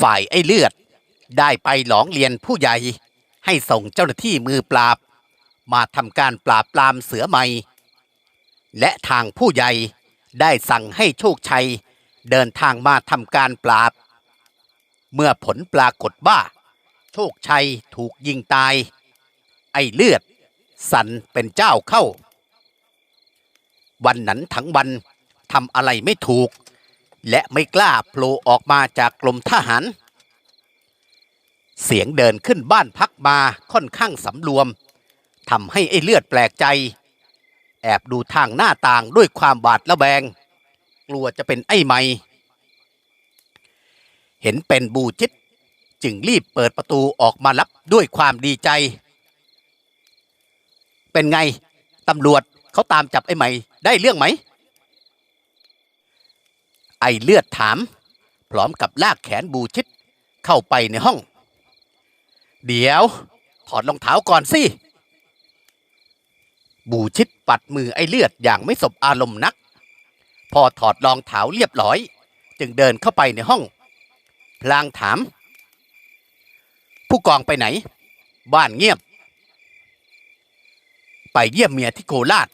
ฝ่ายไอ้เลือด ได้ไปหลองเรียนผู้ใหญ่ ให้ส่งเจ้าหน้าที่มือปราบ มาทำการปราบปรามเสือใหม่ และทางผู้ใหญ่ได้สั่งให้โชคชัย เดินทางมาทำการปราบ เมื่อผลปรากฏว่า โชคชัยถูกยิงตาย ไอ้เลือด สันเป็นเจ้าเข้า วันนั้นทั้งวันทำอะไรไม่ถูก และไม่กล้าโผล่ออกมาจากกรมทหาร เสียงเดินขึ้นบ้านพักมาค่อนข้างสำรวมทำให้ไอ้เลือดแปลกใจ แอบดูทางหน้าต่างด้วยความบาดระแวง กลัวจะเป็นไอ้ไม่เห็นเป็นบูจิต จึงรีบเปิดประตูออกมารับด้วยความดีใจ เป็นไงตำรวจเขาตามจับไอ้ใหม่ได้เรื่องไหม ไอ้เลือดถาม พร้อมกับลากแขนบูชิด เข้าไปในห้อง เดี๋ยว ถอดรองเท้าก่อนสิ บูชิดปัดมือไอ้เลือดอย่างไม่สบอารมณ์นัก พอถอดรองเท้าเรียบร้อย จึงเดินเข้าไปในห้อง พลางถาม ผู้กองไปไหน บ้านเงียบ ไปเยี่ยมเมียที่โคราช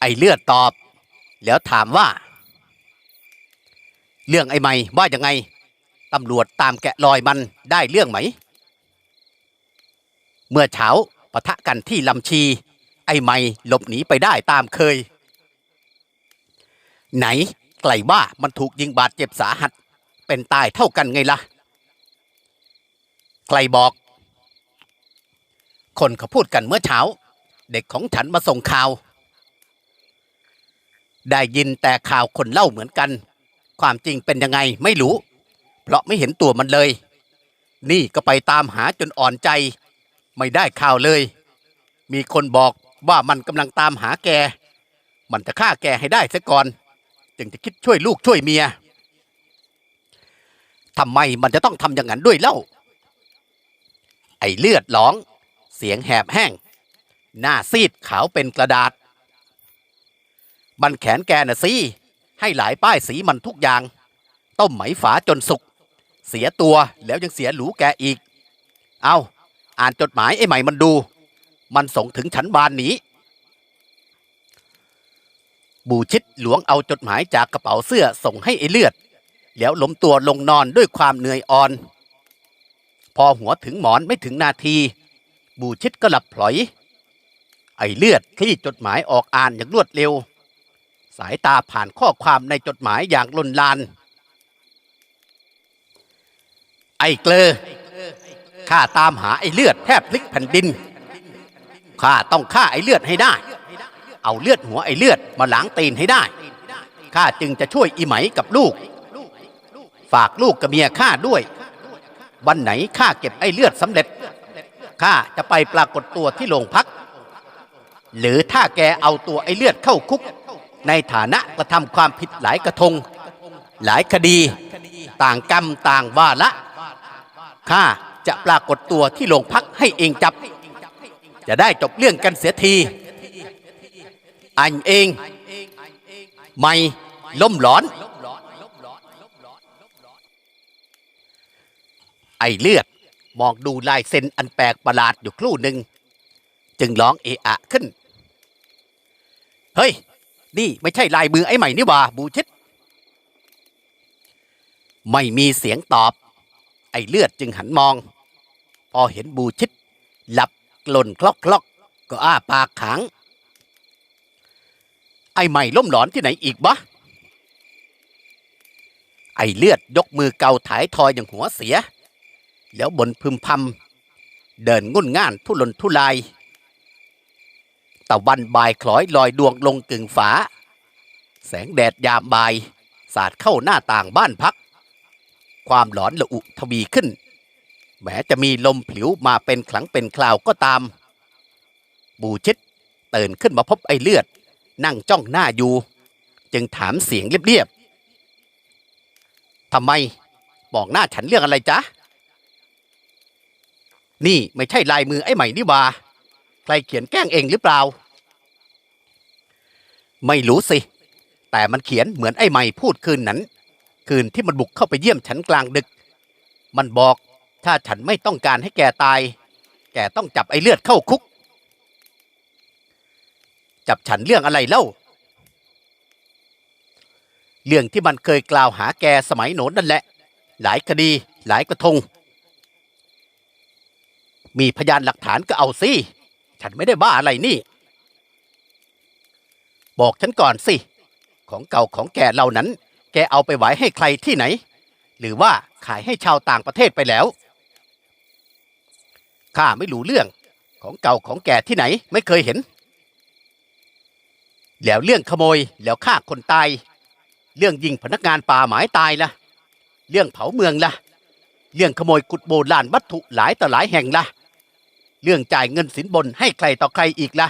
ไอเลือดตอบ แล้วถามว่า เรื่องไอ้ไม่ว่ายังไงตำรวจตามแกะรอยมันได้เรื่องไหม เมื่อเช้าปะทะกันที่ลำชี ไอ้ไม่หลบหนีไปได้ตามเคย ไหนไกลว่ามันถูกยิงบาดเจ็บสาหัส เป็นตายเท่ากันไงล่ะไกลบอก คนเขาพูดกันเมื่อเช้า เด็กของฉันมาส่งข่าว ได้ยินแต่ข่าวคนเล่าเหมือนกัน ความจริงเป็นยังไงไม่รู้ เพราะไม่เห็นตัวมันเลย นี่ก็ไปตามหาจนอ่อนใจ ไม่ได้ข่าวเลย มีคนบอกว่ามันกำลังตามหาแก มันจะฆ่าแกให้ได้ซะก่อน จึงจะคิดช่วยลูกช่วยเมียทำไมมันจะต้องทำอย่างนั้นด้วยเล่า ไอเลือดหลอง เสียงแหบแห้ง หน้าซีดขาวเป็นกระดาษ มันแขนแกน่ะสิให้หลายป้ายสีมันทุกอย่าง ต้มไหมฝาจนสุก เสียตัวแล้วยังเสียหรูแกอีก เอาอ่านจดหมายไอ้ใหม่มันดู มันส่งถึงฉันบานนี้ บูชิดหลวงเอาจดหมายจากกระเป๋าเสื้อส่งให้ไอ้เลือด แล้วล้มตัวลงนอนด้วยความเหนื่อยอ่อน พอหัวถึงหมอนไม่ถึงนาที บูชิดก็หลับพลอย ไอ้เลือดคลี่จดหมายออกอ่านอย่างรวดเร็ว สายตาผ่านข้อความในจดหมายอย่างลนลาน ไอ้เกลอข้าตามหาไอ้เลือดแทบพลิกแผ่นดินข้าต้องฆ่าไอ้เลือดให้ได้ เอาเลือดหัวไอ้เลือดมาล้างตีนให้ได้ข้าจึงจะช่วยอีไหมกับลูก ฝากลูกกับเมียข้าด้วย วันไหนข้าเก็บไอ้เลือดสำเร็จข้าจะไปปรากฏตัวที่โรงพัก หรือถ้าแกเอาตัวไอ้เลือดเข้าคุก ในฐานะกระทำความผิดหลายกระทง หลายคดี ต่างกรรมต่างวาระข้าจะปรากฏตัวที่โรงพักให้เองจับ จะได้จบเรื่องกันเสียที อันเอง ไม่ล้มหลอน ไอเลือดมองดูลายเซ็นอันแปลกประหลาดอยู่ครู่หนึ่ง จึงร้องเอะอะขึ้น เฮ้ย นี่ไม่ใช่ลายมือไอ้ใหม่นี่หว่าบูชิดไม่มีเสียงตอบ ไอ้เลือดจึงหันมอง พอเห็นบูชิดหลับกลนคลอกคลอกก็อ้าปากขัง ไอ้ใหม่ล้มหลอนที่ไหนอีกบะไอ้เลือดยกมือเกาถ่ายทอยอย่างหัวเสีย แล้วบนพึมพำเดินงุ่นง่านทุรนทุราย ตะวันบ่ายคล้อยลอยดวงลงกึ่งฝา แสงแดดยามบ่าย สาดเข้าหน้าต่างบ้านพัก ความหลอนละอุทวีขึ้น แม้จะมีลมผิวมาเป็นคลังเป็นคราวก็ตาม บูชิดตื่นขึ้นมาพบไอ้เลือด นั่งจ้องหน้าอยู่ จึงถามเสียงเรียบๆทำไมบอกหน้าฉันเรื่องอะไรจ๊ะ นี่ไม่ใช่ลายมือไอ้ใหม่นี่ว่า ใครเขียนแกล้งเองหรือเปล่า ไม่รู้สิ แต่มันเขียนเหมือนไอ้ใหม่พูดคืนนั้น คืนที่มันบุกเข้าไปเยี่ยมฉันกลางดึก มันบอกถ้าฉันไม่ต้องการให้แกตาย แกต้องจับไอ้เลือดเข้าคุก จับฉันเรื่องอะไรเล่า เรื่องที่มันเคยกล่าวหาแกสมัยโหนนนั่นแหละ หลายคดีหลายกระทง มีพยานหลักฐานก็เอาสิ ฉันไม่ได้บ้าอะไรนี่ บอกฉันก่อนสิ ของเก่าของแกเหล่านั้น แกเอาไปไว้ให้ใครที่ไหน หรือว่าขายให้ชาวต่างประเทศไปแล้ว ข้าไม่รู้เรื่อง ของเก่าของแกที่ไหน ไม่เคยเห็น แล้วเรื่องขโมยแล้วฆ่าคนตาย เรื่องยิงพนักงานป่าหมายตายละ่ะ เรื่องเผาเมืองละ่ะ เรื่องขโมยกุดโบราณวัตถุหลายต่อหลายแห่งละ่ะ เรื่องจ่ายเงินสินบนให้ใครต่อใครอีกละ่ะ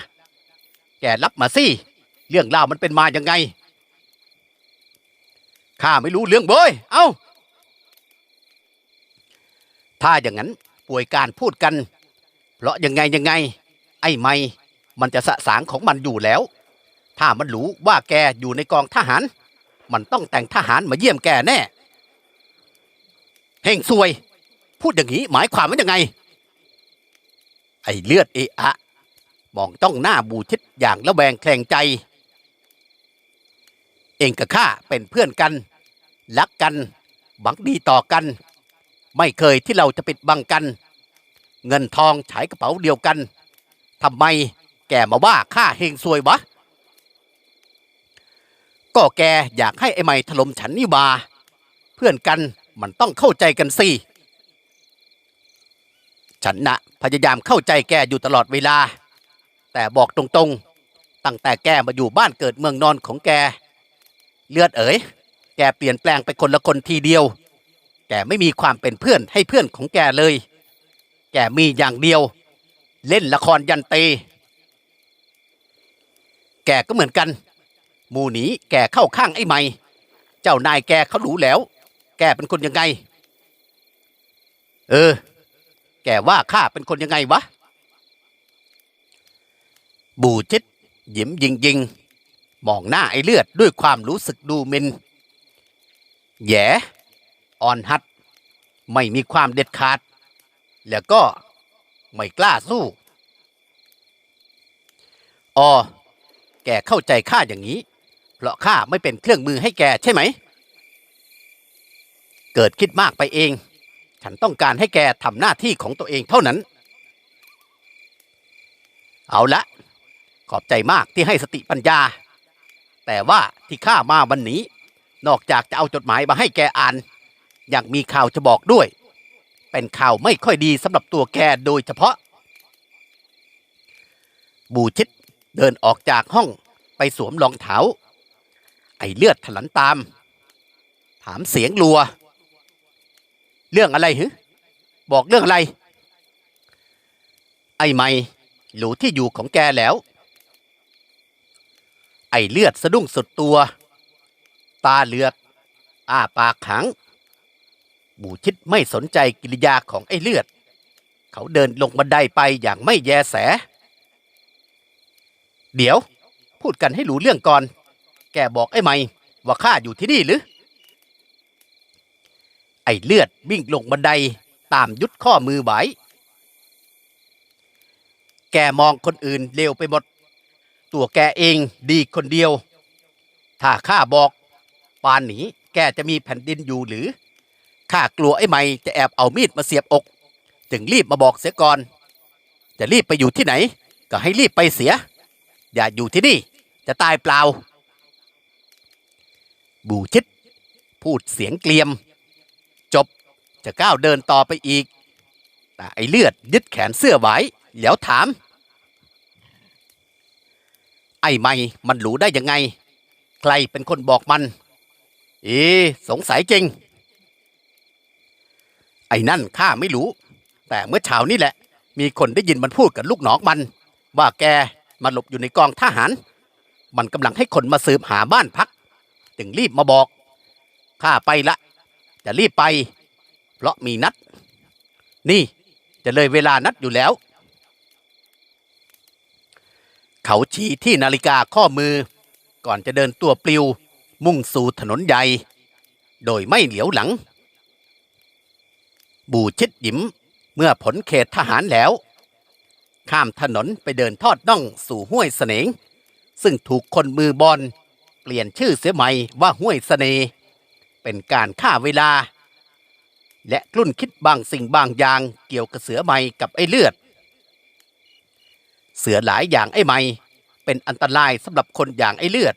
แกรับมาสิ เรื่องเล่าวมันเป็นมาอยังไง ข้าไม่รู้เรื่องเบยเอ้า ถ้าอย่างนั้นป่วยการพูดกัน เพราะยังไงยังไง ไอ้ไม่มันจะสะสางของมันอยู่แล้ว ถ้ามันรู้ว่าแกอยู่ในกองทหาร มันต้องแต่งทหารมาเยี่ยมแกแน่ เฮงซวย พูดอย่างนี้หมายความว่ายังไง ไอเลือดเอะอะมองต้องหน้าบูชิดอย่างระแวงแคลงใจ เองกับข้าเป็นเพื่อนกันรักกันหวังดีต่อกัน ไม่เคยที่เราจะปิดบังกัน เงินทองฉายกระเป๋าเดียวกันทำไมแกมาว่าข้าเฮงซวยวะ ก็แกอยากให้ไอ้ไม่ถล่มฉันนี่บา เพื่อนกันมันต้องเข้าใจกันสิ ฉันนะพยายามเข้าใจแกอยู่ตลอดเวลา แต่บอกตรงๆ ตั้งแต่แกมาอยู่บ้านเกิดเมืองนอนของแก เลือดเอ๋ย แกเปลี่ยนแปลงไปคนละคนทีเดียว แกไม่มีความเป็นเพื่อนให้เพื่อนของแกเลย แกมีอย่างเดียว เล่นละครยันเต แกก็เหมือนกัน หมูหนีแกเข้าข้างไอ้ไม่ เจ้านายแกเขารู้แล้ว แกเป็นคนยังไง เออ แกว่าข้าเป็นคนยังไงวะ บูจิตยิ้มยิงยิงมองหน้าไอ้เลือดด้วยความรู้สึกดูมินแย่อ่อนหัด ไม่มีความเด็ดขาด แล้วก็ไม่กล้าสู้อ๋อแกเข้าใจข้าอย่างนี้ เพราะข้าไม่เป็นเครื่องมือให้แกใช่ไหม เกิดคิดมากไปเอง ฉันต้องการให้แกทำหน้าที่ของตัวเองเท่านั้น เอาละ ขอบใจมากที่ให้สติปัญญา แต่ว่าที่ข้ามาวันนี้ นอกจากจะเอาจดหมายมาให้แกอ่าน ยังมีข่าวจะบอกด้วย เป็นข่าวไม่ค่อยดีสำหรับตัวแกโดยเฉพาะ บูชิดเดินออกจากห้องไปสวมรองเท้า ไอเลือดถลันตาม ถามเสียงรัว เรื่องอะไรฮึบอกเรื่องอะไร ไอ้ไม่รู้ที่อยู่ของแกแล้ว ไอ้เลือดสะดุ้งสุดตัว ตาเลือก อ้าปากขัง บูชิดไม่สนใจกิริยาของไอ้เลือด เขาเดินลงบันไดไปอย่างไม่แยแส เดี๋ยว พูดกันให้รู้เรื่องก่อน แกบอกไอ้ไม่ว่าข้าอยู่ที่นี่หรือ ไอ้เลือดวิ่งลงบันไดตามยุดข้อมือไหวแกมองคนอื่นเลวไปหมด ตัวแกเองดีคนเดียว ถ้าข้าบอกปานนี้แกจะมีแผ่นดินอยู่หรือข้ากลัวไอ้ไม่จะแอบเอามีดมาเสียบอก จึงรีบมาบอกเสียก่อน จะรีบไปอยู่ที่ไหน ก็ให้รีบไปเสีย อย่าอยู่ที่นี่ จะตายเปล่า บูชิดพูดเสียงเกลียม จะก้าวเดินต่อไปอีก แต่ไอเลือดยึดแขนเสื้อไว้แล้วถาม ไอ้ไม่มันรู้ได้ยังไง ใครเป็นคนบอกมันอ๊ะสงสัยจริง ไอ้นั่นข้าไม่รู้ แต่เมื่อเช้านี่แหละ มีคนได้ยินมันพูดกับลูกน้องมัน ว่าแกมาหลบอยู่ในกองทหาร มันกำลังให้คนมาสืบหาบ้านพัก จึงรีบมาบอก ข้าไปละ จะรีบไป เพราะมีนัด นี่จะเลยเวลานัดอยู่แล้ว เขาชี้ที่นาฬิกาข้อมือ ก่อนจะเดินตัวปลิว มุ่งสู่ถนนใหญ่ โดยไม่เหลียวหลัง บูชิดหยิมเมื่อผลเขตทหารแล้ว ข้ามถนนไปเดินทอดน่องสู่ห้วยเสนง ซึ่งถูกคนมือบอลเปลี่ยนชื่อเสียใหม่ว่าห้วยเสน่เป็นการฆ่าเวลา และกลุ่นคิดบางสิ่งบางอย่างเกี่ยวกับเสือใหม่กับไอ้เลือด เสือหลายอย่างไอ้ใหม่เป็นอันตรายสำหรับคนอย่างไอ้เลือด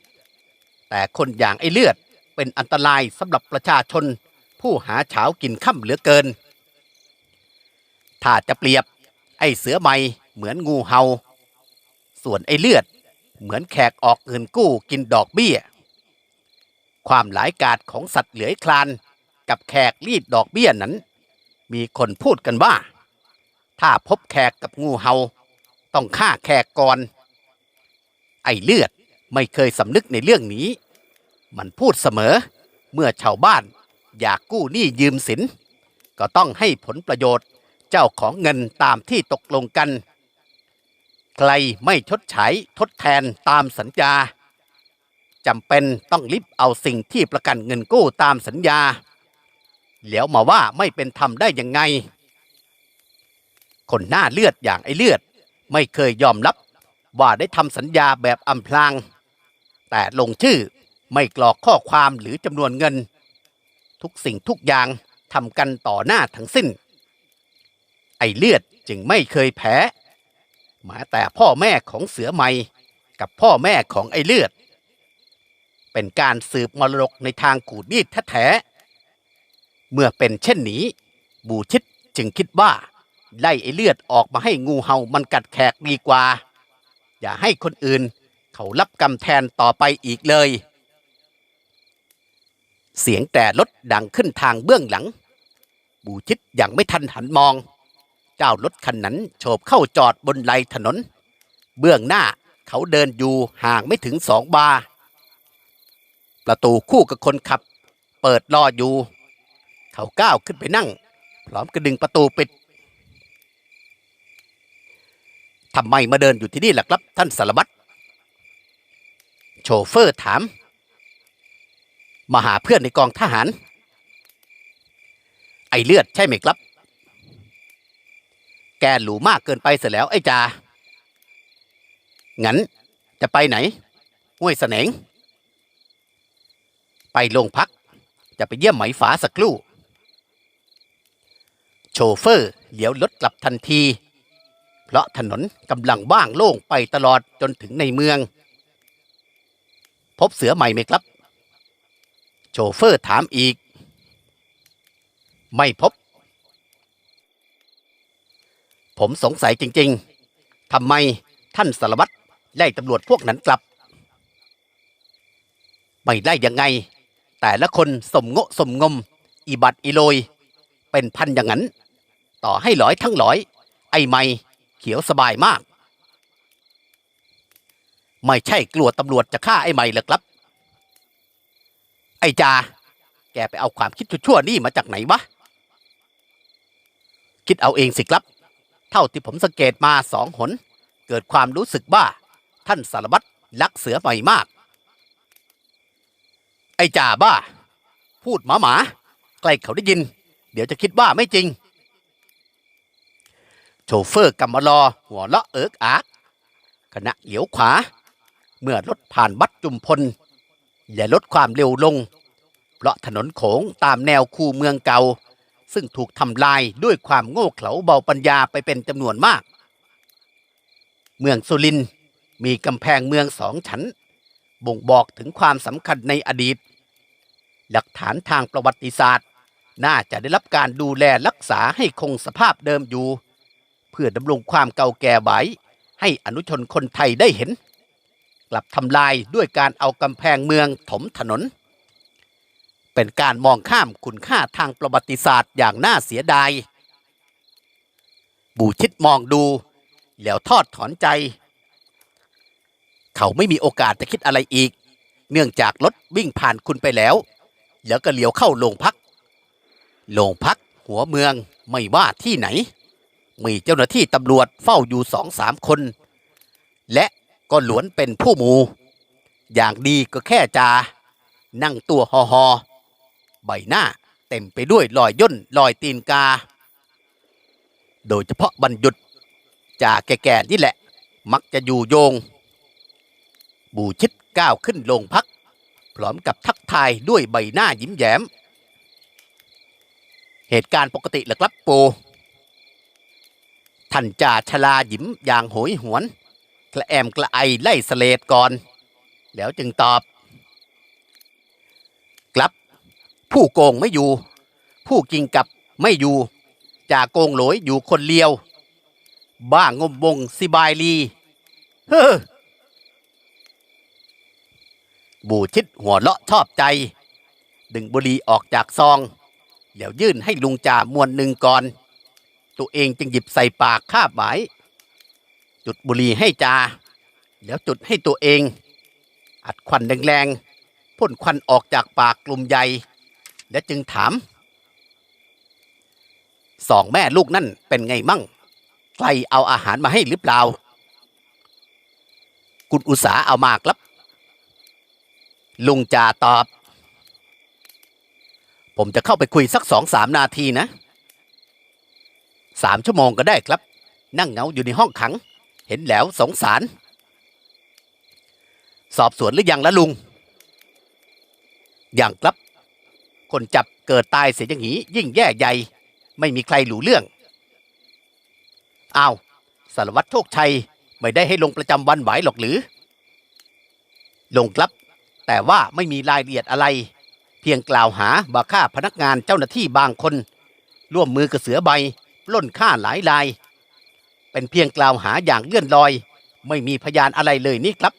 แต่คนอย่างไอ้เลือดเป็นอันตรายสำหรับประชาชน ผู้หาเช้ากินค่ำเหลือเกิน ถ้าจะเปรียบไอ้เสือใหม่เหมือนงูเห่าส่วนไอ้เลือดเหมือนแขกออกเงินกู้กินดอกเบี้ย ความหลายกาดของสัตว์เหลือยคลาน กับแขกรีดดอกเบี้ยนั้น มีคนพูดกันว่า ถ้าพบแขกกับงูเห่าต้องฆ่าแขกก่อน ไอเลือดไม่เคยสำนึกในเรื่องนี้ มันพูดเสมอเมื่อชาวบ้านอยากกู้หนี้ยืมสิน ก็ต้องให้ผลประโยชน์เจ้าของเงินตามที่ตกลงกัน ใครไม่ชดใช้ทดแทนตามสัญญาจำเป็นต้องริบเอาสิ่งที่ประกันเงินกู้ตามสัญญา แล้วมาว่าไม่เป็นธรรมได้ยังไง คนหน้าเลือดอย่างไอเลือด ไม่เคยยอมรับว่าได้ทำสัญญาแบบอำพราง แต่ลงชื่อไม่กรอกข้อความหรือจำนวนเงิน ทุกสิ่งทุกอย่างทำกันต่อหน้าทั้งสิ้น ไอเลือดจึงไม่เคยแพ้ม้แต่พ่อแม่ของเสือใหม่กับพ่อแม่ของไอเลือด เป็นการสืบมรดกในทางขูดรีดแท้ๆ เมื่อเป็นเช่นนี้ บูชิดจึงคิดว่า ไล่ไอเลือดออกมาให้งูเห่ามันกัดแขกดีกว่า อย่าให้คนอื่นเขารับกรรมแทนต่อไปอีกเลย เสียงแต่รถดังขึ้นทางเบื้องหลัง บูชิดยังไม่ทันหันมอง เจ้ารถคันนั้นโฉบเข้าจอดบนไหลถนน เบื้องหน้าเขาเดินอยู่ห่างไม่ถึงสองบา ประตูคู่กับคนขับ เปิดรออยู่ เขาก้าวขึ้นไปนั่ง พร้อมกระดึงประตูปิดทำไมมาเดินอยู่ที่นี่ล่ะครับ ท่านสารวัตรโชเฟอร์ถาม มาหาเพื่อนในกองทหาร ไอเลือดใช่ไหมครับ แกหรูมากเกินไปเสียแล้วไอจางั้นจะไปไหนห้วยเสนง ไปโรงพัก จะไปเยี่ยมไหมฝาสักครู่ โชเฟอร์เลี้ยวรถกลับทันที เพราะถนนกำลังว่างโล่งไปตลอดจนถึงในเมือง พบเสือใหม่ไหมครับ โชเฟอร์ถามอีก ไม่พบ ผมสงสัยจริงๆทำไมท่านสารวัตรไล่ตำรวจพวกนั้นกลับไม่ไล่ยังไง แต่ละคนสมโงะสมงมอีบัดอีโลย เป็นพันอย่างนั้น ต่อให้หลอยทั้งหลอย ไอ้ไม่เขียวสบายมาก ไม่ใช่กลัวตำรวจจะฆ่าไอ้ไม่หรอกครับ ไอ้จา แกไปเอาความคิดชั่วๆนี่มาจากไหนวะ คิดเอาเองสิครับ เท่าที่ผมสังเกตมาสองหน เกิดความรู้สึกว่าท่านสารวัตรรักเสือใหม่มาก ไอ้จ่าบ้า พูดหมาหมาใกล้เขาได้ยิน เดี๋ยวจะคิดว่าไม่จริง โชเฟอร์กำมารอหัวเราะเอิกอาร์กขณะเหลียวขวา เมื่อรถผ่านบัดจุมพล อย่าลดความเร็วลง เพราะถนนโขงตามแนวคูเมืองเก่า ซึ่งถูกทำลายด้วยความโง่เขลาเบาปัญญาไปเป็นจำนวนมาก เมืองสุรินมีกำแพงเมืองสองชั้น บ่งบอกถึงความสำคัญในอดีต หลักฐานทางประวัติศาสตร์ น่าจะได้รับการดูแลรักษาให้คงสภาพเดิมอยู่ เพื่อดำรงความเก่าแก่ไว้ ให้อนุชนคนไทยได้เห็น กลับทำลายด้วยการเอากำแพงเมืองถมถนน เป็นการมองข้ามคุณค่าทางประวัติศาสตร์อย่างน่าเสียดาย บูชิดมองดูแล้วทอดถอนใจ เขาไม่มีโอกาสจะคิดอะไรอีก เนื่องจากรถวิ่งผ่านคุณไปแล้ว แล้วก็เลี้ยวเข้าโรงพัก โรงพักหัวเมืองไม่ว่าที่ไหน มีเจ้าหน้าที่ตำรวจเฝ้าอยู่สองสามคน และก็หลวนเป็นผู้มู อย่างดีก็แค่จา นั่งตัวหอหอใบหน้าเต็มไปด้วยรอยย่นรอยตีนกา โดยเฉพาะบรรยุดจ่าแก่ๆนี่แหละ มักจะอยู่โยง บูชิดก้าวขึ้นลงพัก พร้อมกับทักทายด้วยใบหน้ายิ้มแย้ม เหตุการณ์ปกติเหรอครับปูท่านจ่าชลาหยิมอย่างโหยหวนกระแอมกระไอไล่สเลดก่อน แล้วจึงตอบกลับ ผู้โกงไม่อยู่ ผู้กิงกับไม่อยู่จ่าโกงหลยอยู่คนเลียว บ้างมวงสิบายลีเฮ้อบูชิดหัวเลาะชอบใจ ดึงบุหรี่ออกจากซอง แล้วยื่นให้ลุงจ่ามวนหนึ่งก่อน ตัวเองจึงหยิบใส่ปากคาบหมายจุดบุหรี่ให้จ่าแล้วจุดให้ตัวเอง อัดควันแรงๆพ่นควันออกจากปากกลุ่มใหญ่ และจึงถามสองแม่ลูกนั่นเป็นไงมั่งใครเอาอาหารมาให้หรือเปล่า คุณอุตสาเอามาครับ ลุงจ่าตอบ ผมจะเข้าไปคุยสักสองสามนาทีนะสามชั่วโมงก็ได้ครับ นั่งเงาอยู่ในห้องขัง เห็นแล้วสงสาร สอบสวนหรือยังละลุง อย่างครับ คนจับเกิดตายเสียอย่างนี้ยิ่งแย่ใหญ่ ไม่มีใครรู้เรื่องอ้าวสารวัตรโชคชัยไม่ได้ให้ลงประจำวันไหวหรอกหรือ ลงครับ แต่ว่าไม่มีรายละเอียดอะไร เพียงกล่าวหาบ่าฆ่าพนักงานเจ้าหน้าที่บางคน ร่วมมือกับเสือใบปล้นฆ่าหลายราย เป็นเพียงกล่าวหาอย่างเลื่อนลอย ไม่มีพยานอะไรเลยนี่ครับ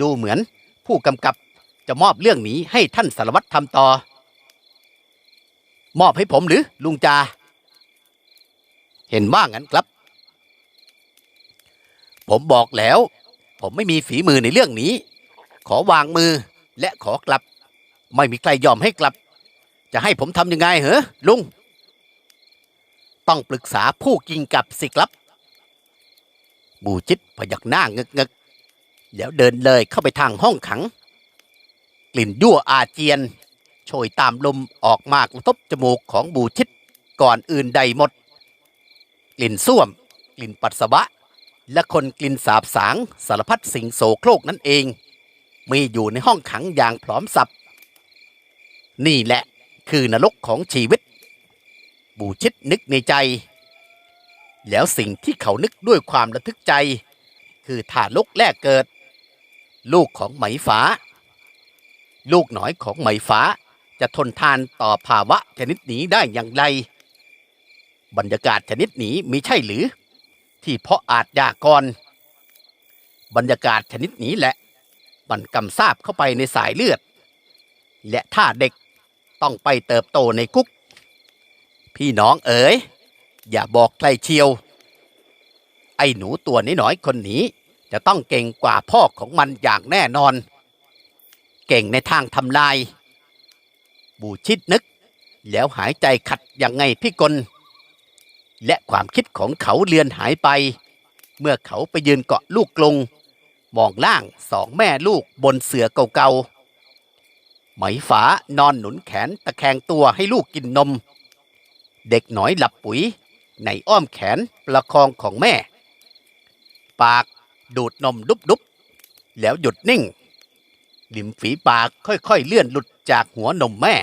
ดูเหมือนผู้กำกับจะมอบเรื่องนี้ให้ท่านสารวัตรทำต่อ มอบให้ผมหรือลุงจา เห็นว่างั้นครับ ผมบอกแล้ว ผมไม่มีฝีมือในเรื่องนี้ ขอวางมือและขอกลับ ไม่มีใครยอมให้กลับ จะให้ผมทำยังไงเหรอลุง ต้องปรึกษาผู้กิงกับสิครับ บูจิตพยักหน้าเงึกเงกๆแล้วเดินเลยเข้าไปทางห้องขัง กลิ่นยั่วอาเจียน โชยตามลมออกมากระทบจมูกของบูชิดก่อนอื่นใดหมด กลิ่นส้วม กลิ่นปัสสาวะ และคนกลิ่นสาบสางสารพัดสิ่งโสโครกนั่นเอง มีอยู่ในห้องขังอย่างพร้อมสับ นี่แหละคือนรกของชีวิต บูชิดนึกในใจ แล้วสิ่งที่เขานึกด้วยความระทึกใจ คือทารกแรกเกิด ลูกของไหมฟ้า ลูกหนอยของไหมฟ้าจะทนทานต่อภาวะชนิดนี้ได้อย่างไร บรรยากาศชนิดนี้มีใช่หรือ ที่เพาะอาจยากร บรรยากาศชนิดนี้แหละมันกำซาบเข้าไปในสายเลือด และถ้าเด็ก ต้องไปเติบโตในคุก พี่น้องเอ๋ย อย่าบอกใครเชียว ไอ้หนูตัวน้อยๆคนนี้ จะต้องเก่งกว่าพ่อของมันอย่างแน่นอน เก่งในทางทำลาย บูชิดนึก แล้วหายใจขัดยังไงพี่กลและความคิดของเขาเลือนหายไป เมื่อเขาไปยืนเกาะลูกกลงมองล่างสองแม่ลูกบนเสือเก่าๆ ไหมฝานอนหนุนแขนตะแคงตัวให้ลูกกินนม เด็กหน่อยหลับปุ๋ย ในอ้อมแขนประคองของแม่ ปากดูดนมดุบๆแล้วหยุดนิ่งริมฝีปากค่อยๆเลื่อนหลุดจากหัวนมแม่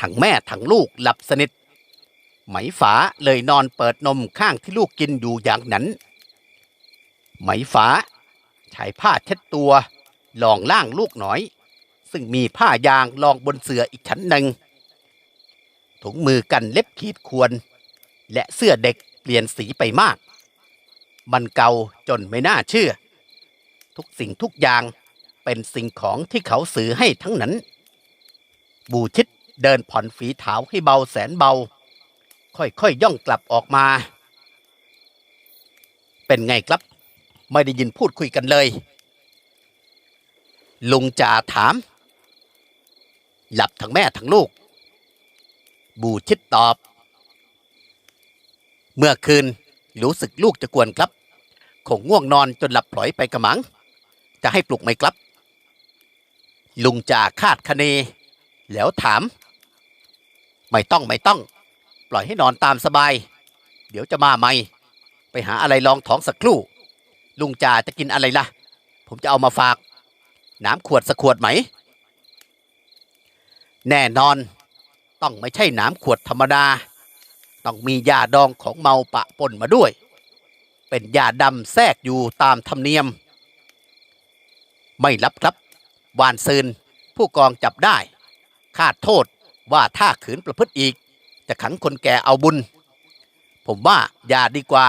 ทั้งแม่ทั้งลูกหลับสนิท ไหมฝาเลยนอนเปิดนมข้างที่ลูกกินอยู่อย่างนั้น ไหมฝาใช้ผ้าเช็ดตัวรองล่างลูกหน่อย ซึ่งมีผ้ายางรองบนเสื่ออีกชั้นหนึ่ง ถุงมือกันเล็บขีดควร และเสื้อเด็กเปลี่ยนสีไปมาก มันเก่าจนไม่น่าเชื่อ ทุกสิ่งทุกอย่างเป็นสิ่งของที่เขาซื้อให้ทั้งนั้น บูชิดเดินผ่อนฝีเท้าให้เบาแสนเบา ค่อยๆย่องกลับออกมา เป็นไงครับ ไม่ได้ยินพูดคุยกันเลย ลุงจ่าถาม หลับทั้งแม่ทั้งลูก บูชิดตอบ เมื่อคืนรู้สึกลูกจะกวนครับ คงง่วงนอนจนหลับพลอยไปกระมัง จะให้ปลุกไหมครับ ลุงจ่าคาดคะเน แล้วถาม ไม่ต้องไม่ต้อง ปล่อยให้นอนตามสบาย เดี๋ยวจะมาใหม่ ไปหาอะไรลองท้องสักครู่ ลุงจ่าจะกินอะไรล่ะ ผมจะเอามาฝาก น้ำขวดสักขวดไหม แน่นอน ต้องไม่ใช่น้ำขวดธรรมดา ต้องมียาดองของเมาปะปนมาด้วย เป็นยาดำแทรกอยู่ตามธรรมเนียม ไม่รับครับวานซืนผู้กองจับได้ คาดโทษว่าถ้าขืนประพฤติอีก จะขังคนแก่เอาบุญ ผมว่าอย่าดีกว่า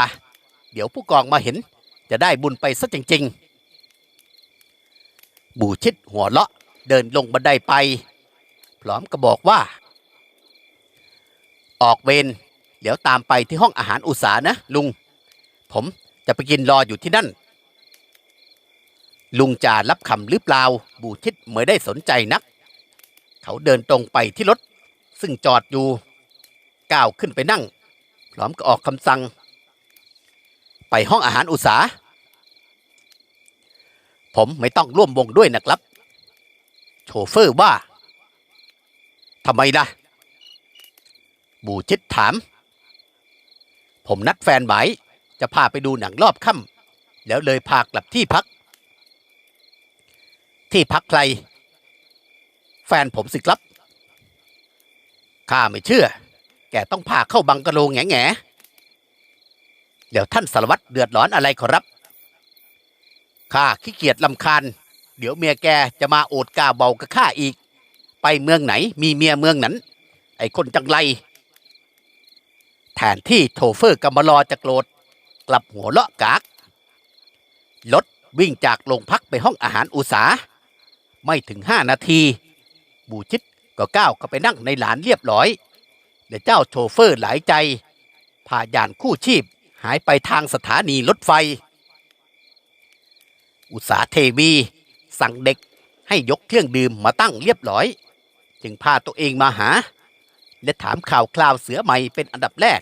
เดี๋ยวผู้กองมาเห็น จะได้บุญไปซะจริง ๆ บูชิดหัวเลาะเดินลงบันไดไป พร้อมก็บอกว่า ออกเวรเดี๋ยวตามไปที่ห้องอาหารอุตสานะ ลุง ผมจะไปกินรออยู่ที่นั่น ลุงจ่ารับคำหรือเปล่า บูชิดไม่ได้สนใจนัก เขาเดินตรงไปที่รถ ซึ่งจอดอยู่ ก้าวขึ้นไปนั่ง พร้อมก็ออกคำสั่ง ไปห้องอาหารอุตสา ผมไม่ต้องร่วมวงด้วยนะครับ โชเฟอร์ว่า ทำไมล่ะ บูชิดถาม ผมนัดแฟนหมายจะพาไปดูหนังรอบค่ำแล้วเลยพากลับที่พัก ที่พักใคร แฟนผมสิครับข้าไม่เชื่อ แกต้องพาเข้าบังกะโลแง่แง่เดี๋ยวท่านสารวัตรเดือดร้อนอะไรขอรับ ข้าขี้เกียจลำคาญ เดี๋ยวเมียแกจะมาโอดกาเบากับข้าอีก ไปเมืองไหน มีเมียเมืองนั้น ไอ้คนจังไรแทนที่โชเฟอร์กำมารอจะโกรธกลับหัวเลาะกากรถวิ่งจากโรงพักไปห้องอาหารอุตสา ไม่ถึงห้านาที บูชิดก็ก้าวเข้าไปนั่งในหลานเรียบร้อยและเจ้าโชเฟอร์หลายใจพายานคู่ชีพหายไปทางสถานีรถไฟ อุตสาเทวี สั่งเด็กให้ยกเครื่องดื่มมาตั้งเรียบร้อย จึงพาตัวเองมาหา และถามข่าวคราวเสือใหม่เป็นอันดับแรก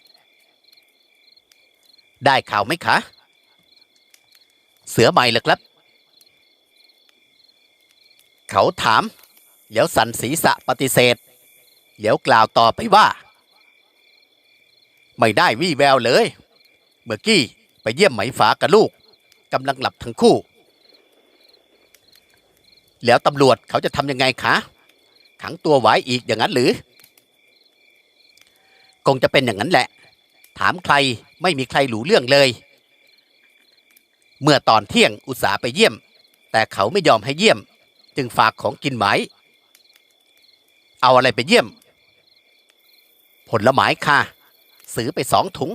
ได้ข่าวไหมคะ เสือใหม่เหรอครับ เขาถามแล้วสันศีษะปฏิเสธแล้วกล่าวต่อไปว่า ไม่ได้วี่แววเลย เมื่อกี้ไปเยี่ยมไหมฝากับลูกกำลังหลับทั้งคู่ แล้วตำรวจเขาจะทำยังไงคะ ขังตัวไว้อีกอย่างนั้นหรือ คงจะเป็นอย่างนั้นแหละ ถามใครไม่มีใครรู้เรื่องเลย เมื่อตอนเที่ยงอุตสาไปเยี่ยม แต่เขาไม่ยอมให้เยี่ยม จึงฝากของกินไว้เอาอะไรไปเยี่ยม ผลไม้ค่ะซื้อไปสองถุง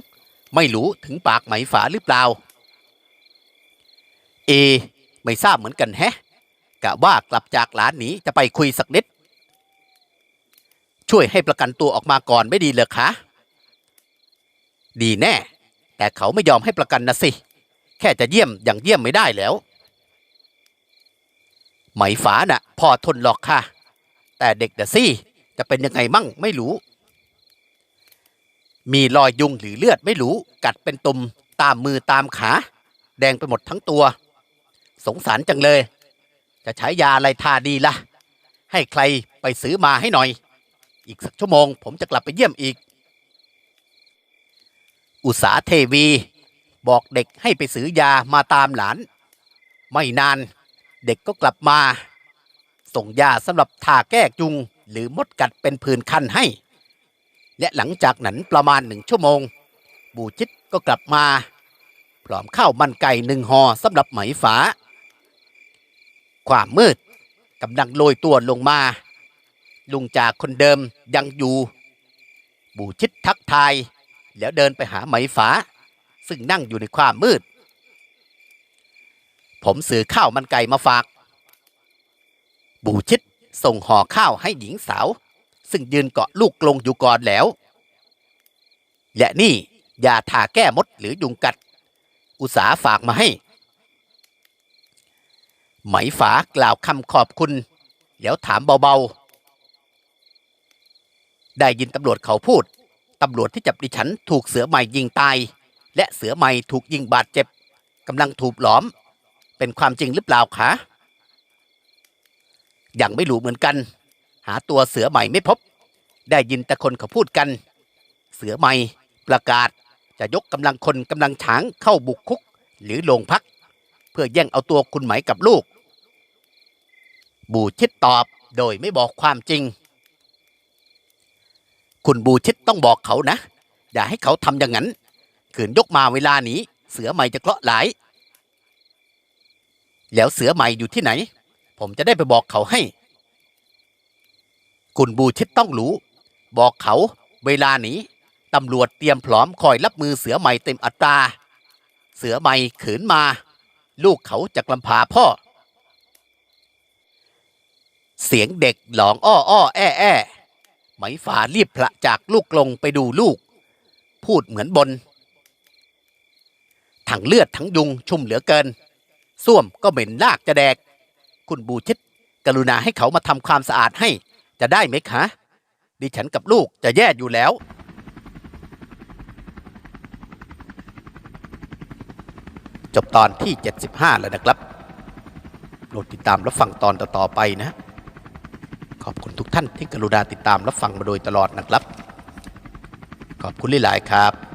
ไม่รู้ถึงปากไหมฝาหรือเปล่า เอ ไม่ทราบเหมือนกันแฮะกะว่ากลับจากร้านนี้จะไปคุยสักนิด ช่วยให้ประกันตัวออกมาก่อนไม่ดีเลยคะ ดีแน่ แต่เขาไม่ยอมให้ประกันนะสิ แค่จะเยี่ยมอย่างเยี่ยมไม่ได้แล้ว ไหมฝาน่ะพอทนหรอกค่ะ แต่เด็กเดซี่จะเป็นยังไงมั่งไม่รู้ มีรอยยุงหรือเลือดไม่รู้ กัดเป็นตุ่มตามมือตามขา แดงไปหมดทั้งตัว สงสารจังเลย จะใช้ยาอะไรทาดีละ่ะ ให้ใครไปซื้อมาให้หน่อย อีกสักชั่วโมง ผมจะกลับไปเยี่ยมอีก อุตสาเทวี บอกเด็กให้ไปซื้อยามาตามหลาน ไม่นานเด็กก็กลับมา ส่งยาสำหรับทาแก้จุง หรือมดกัดเป็นผื่นคันให้ และหลังจากนั้นประมาณหนึ่งชั่วโมง บูจิตก็กลับมา พร้อมข้าวมันไก่หนึ่งห่อสำหรับไหมฝา ความมืดกำลังโรยตัวลงมา ลุงจากคนเดิมยังอยู่ บูชิดทักทาย แล้วเดินไปหาไหมฝา ซึ่งนั่งอยู่ในความมืด ผมซื้อข้าวมันไก่มาฝาก บูชิดส่งห่อข้าวให้หญิงสาว ซึ่งยืนเกาะลูกกลงอยู่ก่อนแล้ว และนี่ยาทาแก้มดหรือยุงกัด อุตสาฝากมาให้ ไหมฝากล่าวคำขอบคุณ แล้วถามเบาๆ ได้ยินตำรวจเขาพูด ตำรวจที่จับดิฉันถูกเสือใหม่ยิงตาย และเสือใหม่ถูกยิงบาดเจ็บกำลังถูกหลอม เป็นความจริงหรือเปล่าคะยังไม่รู้เหมือนกัน หาตัวเสือใหม่ไม่พบ ได้ยินแต่คนเขาพูดกัน เสือใหม่ประกาศจะยกกำลังคนกำลังช้างเข้าบุกคุก หรือโรงพัก เพื่อแย่งเอาตัวคุณไหมกับลูก บูชิดตอบโดยไม่บอกความจริง คุณบูชิดต้องบอกเขานะ อย่าให้เขาทำอย่างนั้นขืนยกมาเวลานี้ เสือใหม่จะเคราะห์หลาย แล้วเสือใหม่อยู่ที่ไหน ผมจะได้ไปบอกเขาให้ คุณบูชิดต้องรู้ บอกเขาเวลานี้ตำรวจเตรียมพร้อมคอยรับมือเสือใหม่เต็มอัตรา เสือใหม่ขืนมา ลูกเขาจะกลำพาพ่อ เสียงเด็กหลองอ้ออ้อแอ้แอ ไหมฝารีบพละจากลูกลงไปดูลูก พูดเหมือนบน ทั้งเลือดทั้งยุงชุ่มเหลือเกิน ส้วมก็เหม็นลากจะแดก คุณบูชิดกรุณาให้เขามาทำความสะอาดให้ จะได้ไหมคะ ดิฉันกับลูกจะแย่อยู่แล้ว จบตอนที่ 75 แล้วนะครับโปรดติดตามรับฟังตอนต่อๆไปนะ ขอบคุณทุกท่านที่กรุณาติดตามรับฟังมาโดยตลอดนะครับ ขอบคุณหลายๆครับ